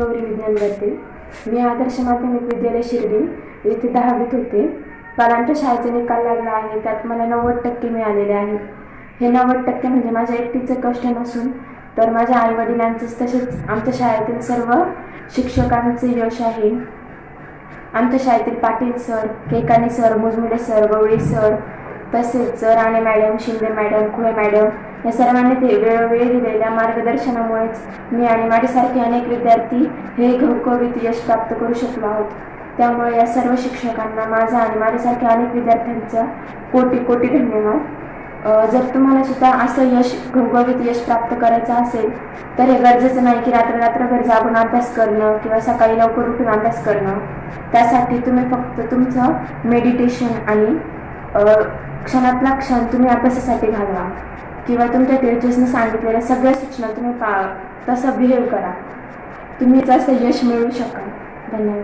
अभिनंदन मी आदर्श माध्यमिक विद्यालय शिर्डी येथे दहावीत होते. काल आमच्या शाळेचा निकाल लागला आहे. त्यात मला नव्वद टक्के मिळालेले आहे. हे नव्वद टक्के म्हणजे माझ्या एकटीचं कष्ट नसून तर माझ्या आईवडिलांचंच तसेच आमच्या शाळेतील सर्व शिक्षकांचे यश आहे. आमच्या शाळेतील Patil sir Kekane sir Mujmude sir Gawali sir तसेच Rane madam Shinde madam Khule madam या सर्वांनी ते वेळोवेळी दिलेल्या मार्गदर्शनामुळेच मी आणि माझ्यासारखे अनेक विद्यार्थी हे घवघवीत यश प्राप्त करू शकलो आहोत. त्यामुळे या सर्व शिक्षकांना माझा आणि माझ्यासारख्या अनेक विद्यार्थ्यांचा कोटी कोटी धन्यवाद. जर तुम्हाला सुद्धा असं यश घवघवीत यश प्राप्त करायचं असेल तर हे गरजेचं नाही की रात्र रात्रभर जागून अभ्यास करणं किंवा सकाळी लवकर उठून अभ्यास करणं. त्यासाठी तुम्ही फक्त तुमचं मेडिटेशन आणि क्षणातला क्षण तुम्ही अभ्यासासाठी घालवा. किंवा तुमच्या टीचर्सने सांगितलेल्या सगळ्या सूचना तुम्ही पा तसं बिहेव करा. तुम्ही जास्त यश मिळवू शकाल. धन्यवाद.